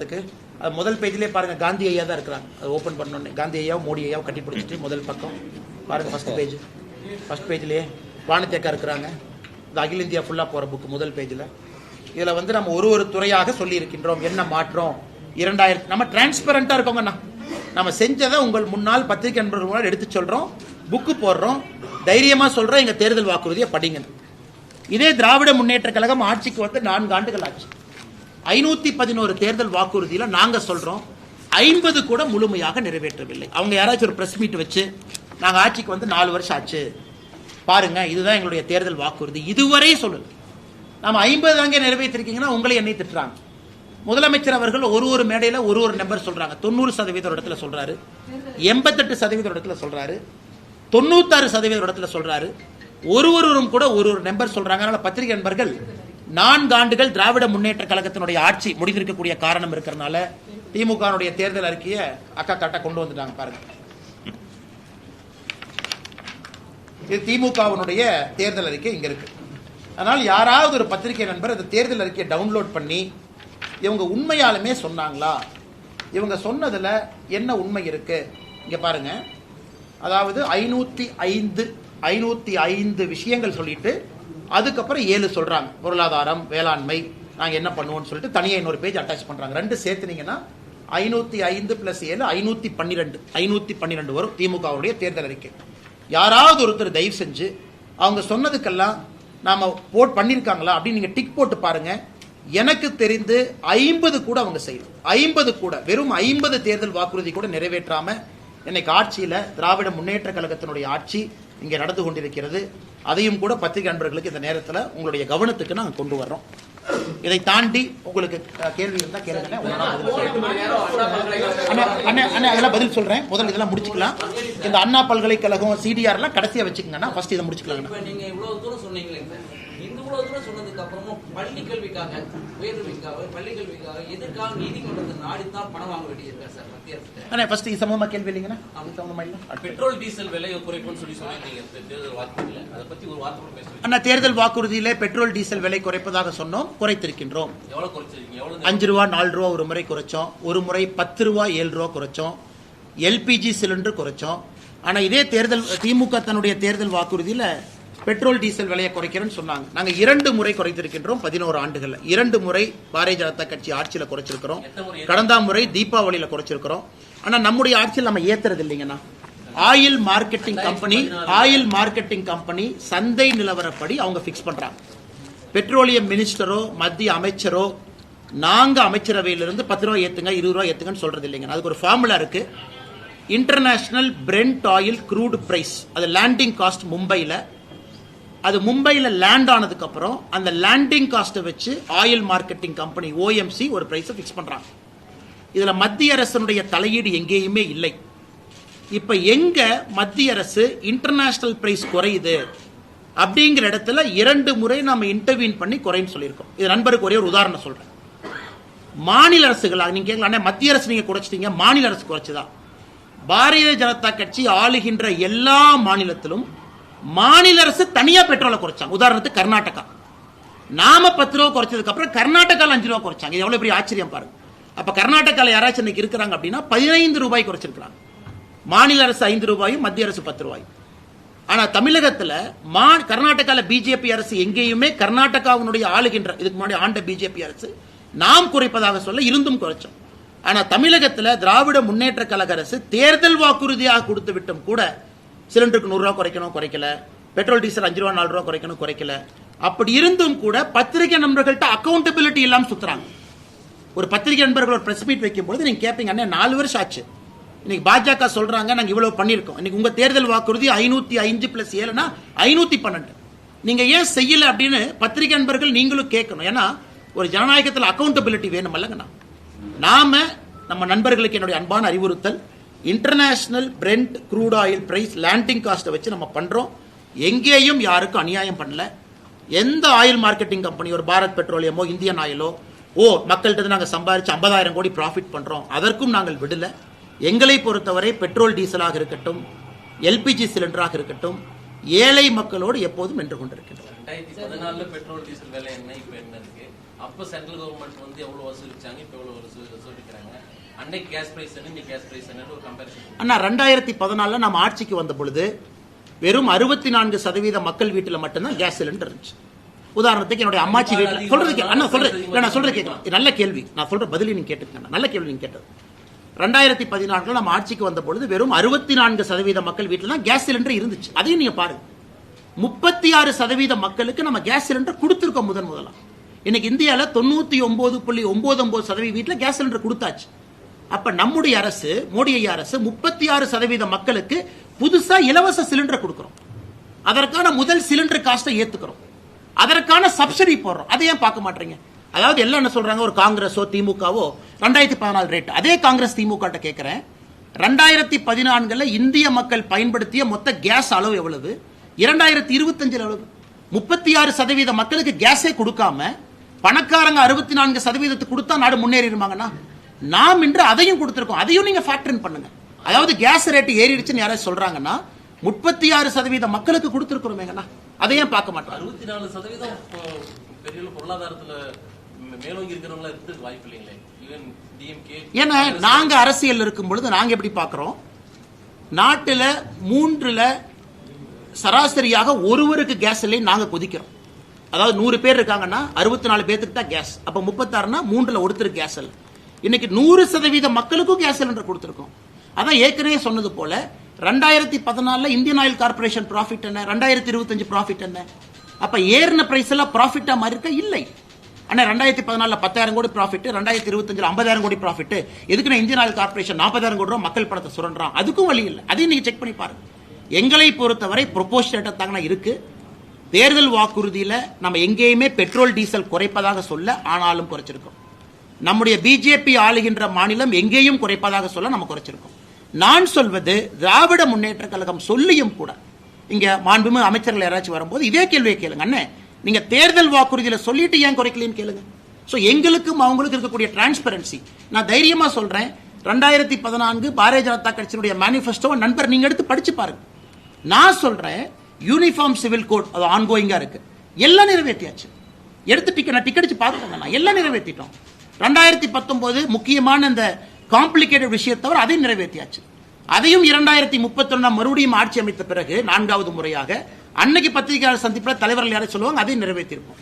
வரத்துக்கு அது முதல் பேஜ்லேயே பாருங்க காந்தி ஐயா தான் இருக்கிறாங்க அது ஓப்பன் பண்ணோன்னே. காந்தி ஐயாவும் மோடி ஐயாவும் கட்டி பிடிச்சிட்டு முதல் பக்கம். பாருங்க ஃபர்ஸ்ட் பேஜ் ஃபர்ஸ்ட் பேஜ்லேயே வானத்தேக்கா இருக்கிறாங்க. இந்த அகில இந்தியா ஃபுல்லாக போகிற புக்கு முதல் பேஜில் இதில் வந்து நம்ம ஒரு ஒரு துறையாக சொல்லியிருக்கின்றோம். என்ன மாற்றம்? இரண்டாயிரத்தி நம்ம டிரான்ஸ்பரண்ட்டாக இருக்கோங்கண்ணா நம்ம செஞ்சதை உங்கள் முன்னால் பத்திரிகை நண்பர்கள் எடுத்து சொல்கிறோம் புக்கு போடுறோம். தைரியமாக சொல்கிறோம் எங்கள் தேர்தல் வாக்குறுதியை படிங்க. இதே திராவிட முன்னேற்ற கழகம் ஆட்சிக்கு வந்து நான்கு ஆண்டுகள் ஆச்சு. ஐநூத்தி பதினோரு தேர்தல் வாக்குறுதியில நாங்க சொல்றோம். ஐம்பது கூட முழுமையாக நிறைவேற்றவில்லை. அவங்க யாராச்சும் ஒரு பிரஸ் மீட் வச்சு நாங்க ஆட்சிக்கு வந்து நாலு வருஷம் ஆச்சு. பாருங்க இதுதான் எங்களுடைய தேர்தல் வாக்குறுதி. இதுவரை சொல்லல. நாம ஐம்பது தாங்க நிறைவேற்றிருக்கீங்கன்னா உங்களை என்னை திட்டுறாங்க. முதலமைச்சர் அவர்கள் ஒரு ஒரு மேடையில ஒரு ஒரு நம்பர் சொல்றாங்க. தொண்ணூறு சதவீத இடத்துல சொல்றாரு. எண்பத்தெட்டு சதவீத இடத்துல சொல்றாரு. தொண்ணூத்தாறு சதவீத இடத்துல சொல்றாரு. ஒரு ஒருவரும் கூட ஒரு ஒரு நம்பர் சொல்றாங்க. அதனால பத்திரிகை நண்பர்கள் நான்கு ஆண்டுகள் திராவிட முன்னேற்ற கழகத்தினுடைய ஆட்சி முடிந்திருக்கக்கூடிய காரணம் இருக்கிறனால திமுகனுடைய தேர்தல் அறிக்கையை அக்கா கட்ட கொண்டு வந்துட்டாங்க பாருங்க. இது திமுகவினுடைய தேர்தல் அறிக்கை இங்க இருக்கு. அதனால் யாராவது ஒரு பத்திரிகை நண்பர் அந்த தேர்தல் அறிக்கையை டவுன்லோட் பண்ணி இவங்க உண்மையாலுமே சொன்னாங்களா? இவங்க சொன்னதுல என்ன உண்மை இருக்கு? இங்க பாருங்க. அதாவது ஐநூத்தி ஐந்து ஐநூத்தி ஐந்து விஷயங்கள் சொல்லிட்டு அதுக்கப்புறம் ஏழு சொல்றாங்க. பொருளாதாரம் வேளாண்மை நாங்கள் என்ன பண்ணுவோம்னு சொல்லிட்டு தனியாக இன்னொரு பேஜ் அட்டாச் பண்றாங்க. ரெண்டு சேர்த்துனீங்கன்னா ஐநூத்தி ஐந்து பிளஸ் ஏழு ஐநூத்தி பன்னிரெண்டு. ஐநூத்தி பன்னிரெண்டு வரும் திமுகவுடைய தேர்தல் அறிக்கை. யாராவது ஒருத்தர் தயவு செஞ்சு அவங்க சொன்னதுக்கெல்லாம் நாம போட் பண்ணிருக்காங்களா அப்படின்னு நீங்க டிக் போட்டு பாருங்க. எனக்கு தெரிந்து ஐம்பது கூட அவங்க செய்யும் ஐம்பது கூட வெறும் ஐம்பது தேர்தல் வாக்குறுதி கூட நிறைவேற்றாம இன்னைக்கு ஆட்சியில திராவிட முன்னேற்ற கழகத்தினுடைய ஆட்சி இங்கே நடந்து கொண்டிருக்கிறது. அதையும் கூட பத்திரிகை நண்பர்களுக்கு இந்த நேரத்தில் உங்களுடைய கவனத்துக்கு நாங்கள் கொண்டு வர்றோம். இதை தாண்டி உங்களுக்கு கேள்வி இருந்தா கேளுங்க. அண்ணா அண்ணா அதெல்லாம் பதில் சொல்றேன். முதல்ல இதெல்லாம் முடிச்சுக்கலாம். இந்த அண்ணா பல்கலைக்கழகம் சிடிஆர் எல்லாம் கடைசியா வச்சுக்கோங்கண்ணா. ஃபர்ஸ்ட் இதை முடிச்சுக்கலாம் இவ்வளவு தூரம் சொன்னதுக்கு அப்புறமும் பள்ளி கல்விக்காக உயர்கல்விக்காக பள்ளி கல்விக்காக எதற்காக நீதிமன்றத்தை நாடித்தான் பணம் வாங்க வேண்டியிருக்கா சார் மத்திய அரசு அண்ணா ஃபர்ஸ்ட் இது சம்பந்தமா கேள்வி இல்லைங்கண்ணா? அது சம்பந்தமா இல்லை பெட்ரோல் டீசல் விலையை குறைப்புன்னு சொல்லி சொல்லியிருந்தீங்க இந்த தேர்தல் வாக்குறுதியில் அதை பத்தி ஒரு வார்த்தை கூட பேசுறீங்க அண்ணா தேர்தல் வாக்குறுதியிலே பெட்ரோல் டீசல் விலை குறைப்பதாக சொன்னோம். குறைத்திருக்கின்றோம். எவ்வளவு குறைச்சிருக்கீங்க? எவ்வளவு அஞ்சு ரூபா நாலு ரூபா ஒரு முறை குறைச்சோம். ஒரு முறை பத்து ரூபா ஏழு ரூபா குறைச்சோம். LPG cylinder குறைச்சோம். ஆனா இதே தேர்தல் திமுக தன்னுடைய தேர்தல் வாக்குறுதியில பெட்ரோல் டீசல் விலையை குறைக்கிறேன்னு சொன்னாங்க. நாங்க இரண்டு முறை குறைத்திருக்கின்றோம் பதினோரு ஆண்டுகள்ல. இரண்டு முறை பாரதிய ஜனதா கட்சி ஆட்சியில குறைச்சிருக்கிறோம். கடந்த முறை தீபாவளியில குறைச்சிருக்கிறோம். ஆனா நம்முடைய ஆட்சியில் நம்ம ஏத்துறது இல்லைங்கண்ணா oil marketing company oil marketing company சந்தை நிலவரப்படி அவங்க ஃபிக்ஸ் பண்றாங்க. பெட்ரோலியம் மினிஸ்டரோ மத்திய அமைச்சரோ நாங்க அமைச்சரவையிலிருந்து பத்து ரூபா ஏத்துங்க இருபது ரூபா ஏத்துங்கன்னு சொல்றது இல்லைங்க அதுக்கு ஒரு ஃபார்முலா இருக்கு. International Brent oil crude price அது லேண்டிங் காஸ்ட் மும்பையில் அது மும்பையில் லேண்ட் ஆனதுக்கு அப்புறம் அந்த லேண்டிங் காஸ்ட்டை வச்சு ஆயில் மார்க்கெட்டிங் கம்பெனி ஓஎம்சி ஒரு பிரைஸை ஃபிக்ஸ் பண்ணுறாங்க இதில் மத்திய அரசனுடைய தலையீடு எங்கேயுமே இல்லை. இப்போ எங்க மத்திய அரசு இன்டர்நேஷனல் பிரைஸ் குறையுது அப்படிங்கிற இடத்துல இரண்டு முறை நாம இன்டர்வியூன் பண்ணி குறைன்னு சொல்லியிருக்கோம். இது நண்பருக்கு ஒரே ஒரு உதாரணம் சொல்றேன். மாநில அரசுகளாக நீங்க கேட்கலாம் மத்திய அரசு நீங்க குறைச்சிட்டீங்க மாநில அரசு குறைச்சதா? பாரதிய ஜனதா கட்சி ஆளுகின்ற எல்லா மாநிலத்திலும் மாநில அரசு தனியா பெட்ரோலை குறைச்சாங்க. உதாரணத்துக்கு கர்நாடகா. நாம பத்து ரூபா குறைச்சதுக்கு அப்புறம் கர்நாடகாவில் அஞ்சு ரூபா குறைச்சாங்க. இது எவ்வளவு பெரிய ஆச்சரியம் பாருங்க அப்ப கர்நாடகாவில் யாராச்சும் இன்னைக்கு இருக்கிறாங்க அப்படின்னா பதினைந்து ரூபாய் குறைச்சிருக்கிறாங்க. மாநில அரசு ஐந்து ரூபாயும் மத்திய அரசு பத்து ரூபாயும். ஆனா தமிழகத்துல மா கர்நாடகாவில் பிஜேபி அரசு எங்கேயுமே கர்நாடகாவினுடைய ஆளுகின்ற இதுக்கு முன்னாடி ஆண்ட பிஜேபி அரசு நாம் குறைப்பதாக சொல்ல இருந்தும் குறைச்சோம். ஆனா தமிழகத்துல திராவிட முன்னேற்ற கழக அரசு தேர்தல் வாக்குறுதியாக கொடுத்து விட்டும் கூட சிலிண்டருக்கு நூறுரூவா குறைக்கணும் குறைக்கல. பெட்ரோல் டீசல் அஞ்சு ரூபா நாலு ரூபா குறைக்கணும் குறைக்கல. அப்படி இருந்தும் கூட பத்திரிகை நண்பர்கள்ட்ட அக்கௌண்டபிலிட்டி இல்லாமல் சுத்துறாங்க. ஒரு பத்திரிகை நண்பர்கள் ஒரு பிரஸ் மீட் வைக்கும்போது நீங்க கேட்பீங்க அண்ணே நாலு வருஷம் ஆச்சு. இன்னைக்கு பாஜக சொல்றாங்க நாங்கள் இவ்வளவு பண்ணியிருக்கோம். இன்னைக்கு உங்க தேர்தல் வாக்குறுதி ஐநூத்தி அஞ்சு பிளஸ் ஏழுனா ஐநூத்தி பன்னெண்டு. நீங்க ஏன் செய்யல? அப்படின்னு பத்திரிகை நண்பர்கள் நீங்களும் கேட்கணும். ஏன்னா ஒரு ஜனநாயகத்தில் அக்கௌண்டபிலிட்டி வேணும் இல்லைங்கண்ணா நாம நம்ம நண்பர்களுக்கு என்னுடைய அன்பான அறிவுறுத்தல் international Brent crude oil price landing காஸ்ட்டை வச்சு நம்ம பண்ணுறோம் எங்கேயும் யாருக்கும் அநியாயம் பண்ணல. எந்த ஆயில் மார்க்கெட்டிங் கம்பெனி ஒரு பாரத் பெட்ரோலியமோ இந்தியன் ஆயிலோ ஓ மக்கள்கிட்ட நாங்கள் சம்பாரித்து சம்பாதிச்சு ஐம்பதாயிரம் கோடி ப்ராஃபிட் பண்ணுறோம் அதற்கும் நாங்கள் விடலை. எங்களை பொறுத்தவரை பெட்ரோல் டீசலாக இருக்கட்டும் எல்பிஜி சிலிண்டராக இருக்கட்டும் ஏழை மக்களோடு எப்போதும் நின்று கொண்டிருக்கின்றோம். ரெண்டாயிரத்தி பெட்ரோல் டீசல் விலை என்ன என்ன சென்ட்ரல் கவர்மெண்ட் வந்து வசூலிச்சாங்க வசூலிக்கிறாங்க? அன்னைக்கு கேஸ் பிரைஸ் இந்த கேஸ் பிரைஸ் ஒரு கம்பேரிசன் அண்ணா ரெண்டாயிரத்தி பதினாலில் நம்ம ஆட்சிக்கு வந்த பொழுது வெறும் அறுபத்தி நான்கு சதவீத மக்கள் வீட்டில் மட்டும்தான் கேஸ் சிலிண்டர் இருந்துச்சு. உதாரணத்துக்கு என்னுடைய அம்மாச்சி வீட்டில் சொல்றது அண்ணா சொல்றேன். இல்ல, நான் சொல்றது கேட்கலாம் நல்ல கேள்வி. நான் சொல்ற பதிலி நீங்க கேட்டுக்கங்க நல்ல கேள்வி நீங்க கேட்டது. ரெண்டாயிரத்தி பதினான்குல நம்ம ஆட்சிக்கு வந்த பொழுது வெறும் அறுபத்தி நான்கு சதவீத மக்கள் வீட்டில் தான் கேஸ் சிலிண்டர் இருந்துச்சு. அதையும் நீங்க பாருங்க. முப்பத்தி ஆறு சதவீத மக்களுக்கு நம்ம கேஸ் சிலிண்டர் கொடுத்துருக்கோம் முதன் முதலா. இன்னைக்கு இந்தியாவில் தொண்ணூத்தி ஒன்பது புள்ளி ஒன்பது ஒன்பது சதவீத வீட்டில் கேஸ் சிலிண்டர் கொடுத்தாச்சு. அப்ப நம்முடைய அரசு மோடி ஐயா அரசு முப்பத்தி ஆறு சதவீத மக்களுக்கு புதுசா இலவச சிலிண்டர் கொடுக்கிறோம். அதற்கான முதல் சிலிண்டர் காஸ்ட்டை ஏத்துக்கிறோம். அதற்கான சப்சிடி போடுறோம். அதை ஏன் பார்க்க மாட்டீங்க? அதாவது எல்லாம் என்ன சொல்றாங்க? ஒரு காங்கிரஸோ திமுகவோ? ரெண்டாயிரத்தி பதினாலு ரேட் அதே காங்கிரஸ் திமுக கேட்கிறேன் ரெண்டாயிரத்தி பதினான்குல இந்திய மக்கள் பயன்படுத்திய மொத்த கேஸ் அளவு எவ்வளவு? இரண்டாயிரத்தி இருபத்தஞ்சில் எவ்வளவு? முப்பத்தி ஆறு சதவீத மக்களுக்கு கேஸே கொடுக்காம பணக்காரங்க அறுபத்தி நான்கு சதவீதத்துக்கு கொடுத்தா நாடு முன்னேறிடுமாங்கண்ணா? நாம் இன்று அதையும் கொடுத்திருக்கோம். அதையும் நீங்க ஃபேக்டர் பண்ணுங்க. அதாவது கேஸ் ரேட் ஏறிடுச்சுன்னு யாராவது சொல்றாங்கன்னா முப்பத்தி ஆறு சதவீத மக்களுக்கு கொடுத்திருக்கிறோமேங்கண்ணா அதையும் பார்க்க மாட்டோம்? அறுபத்தி நாலு சதவீதம் பெரிய பொருளாதாரத்துல மேலோங்கி இருக்கிறவங்களா இருக்கிறதுக்கு வாய்ப்பு இல்லைங்களே. ஏன்னா நாங்க அரசியல் இருக்கும் பொழுது நாங்க எப்படி பார்க்கிறோம்? நாட்டுல மூன்றுல சராசரியாக ஒருவருக்கு கேஸ் இல்லை நாங்க கொதிக்கிறோம். அதாவது நூறு பேர் இருக்காங்கன்னா அறுபத்தி நாலு பேருக்கு தான் கேஸ் அப்ப முப்பத்தாறுனா மூன்றுல ஒருத்தருக்கு கேஸ் இல்லை. இன்னைக்கு நூறு சதவீத மக்களுக்கும் கேஸ் சிலிண்டர் கொடுத்துருக்கோம். அதான் ஏற்கனவே சொன்னது போல ரெண்டாயிரத்தி பதினாலில் இந்தியன் ஆயில் கார்பரேஷன் ப்ராஃபிட் என்ன? ரெண்டாயிரத்தி இருபத்தஞ்சு ப்ராஃபிட் என்ன? அப்போ ஏறின ப்ரைஸ் எல்லாம் ப்ராஃபிட்டாக மாதிரி இருக்கா? இல்லை. ஆனால் ரெண்டாயிரத்தி பதினாலில் பத்தாயிரம் கோடி ப்ராஃபிட் ரெண்டாயிரத்தி இருபத்தஞ்சில் ஐம்பதாயிரம் கோடி ப்ராஃபிட் எதுக்கு நான் இந்தியன் ஆயில் கார்பரேஷன் நாற்பதாயிரம் கோடி ரூபா மக்கள் பணத்தை சுரண்டான் அதுக்கும் வழி இல்லை. அதையும் நீங்கள் செக் பண்ணி பாருங்க. எங்களை பொறுத்தவரை ப்ரொபோஷனேட்டா தாங்கனா இருக்கு. தேர்தல் வாக்குறுதியில் நம்ம எங்கேயுமே பெட்ரோல் டீசல் குறைப்பதாக சொல்ல ஆனாலும் குறைச்சிருக்கோம். நம்முடைய பிஜேபி ஆளுகின்ற மாநிலம் எங்கேயும் குறைப்பதாக சொல்ல நம்ம குறைச்சிருக்கோம். நான் சொல்வது திராவிட முன்னேற்ற கழகம் சொல்லியும் கூட. இங்க மாண்புமிகு அமைச்சர்கள் யாராச்சும் வரும்போது இதே கேள்வியை கேளுங்க. அண்ணே நீங்க தேர்தல் வாக்குறுதியில சொல்லிட்டு ஏன் குறைக்கலன்னு கேளுங்க. ஸோ எங்களுக்கும் அவங்களுக்கும் இருக்கக்கூடிய டிரான்ஸ்பரன்சி நான் தைரியமா சொல்றேன். ரெண்டாயிரத்தி பதினான்கு பாரதிய ஜனதா கட்சியினுடைய மேனிஃபெஸ்டோ நண்பர் நீங்க எடுத்து படிச்சு பாருங்க. நான் சொல்றேன் யூனிஃபார்ம் சிவில் கோட் அது ஆன்கோயிங்கா இருக்கு. எல்லாம் நிறைவேற்றியாச்சு. எடுத்து டிக்கெட் நான் டிக்கெட் அடிச்சு பார்த்துக்கோங்க நான் எல்லாம் நிறைவேற்றிட்டோம். ரெண்டாயிரத்தி பத்தொன்பது முக்கியமான இந்த காம்ப்ளிகேட்டட் விஷயத்தை தவிர அதையும் நிறைவேற்றியாச்சு. அதையும் இரண்டாயிரத்தி முப்பத்தி மறுபடியும் ஆட்சி அமைத்த பிறகு நான்காவது முறையாக அன்னைக்கு பத்திரிகையாளர் சந்திப்பில் தலைவர்கள் யாரை சொல்லுவாங்க? அதையும் நிறைவேற்றியிருப்போம்.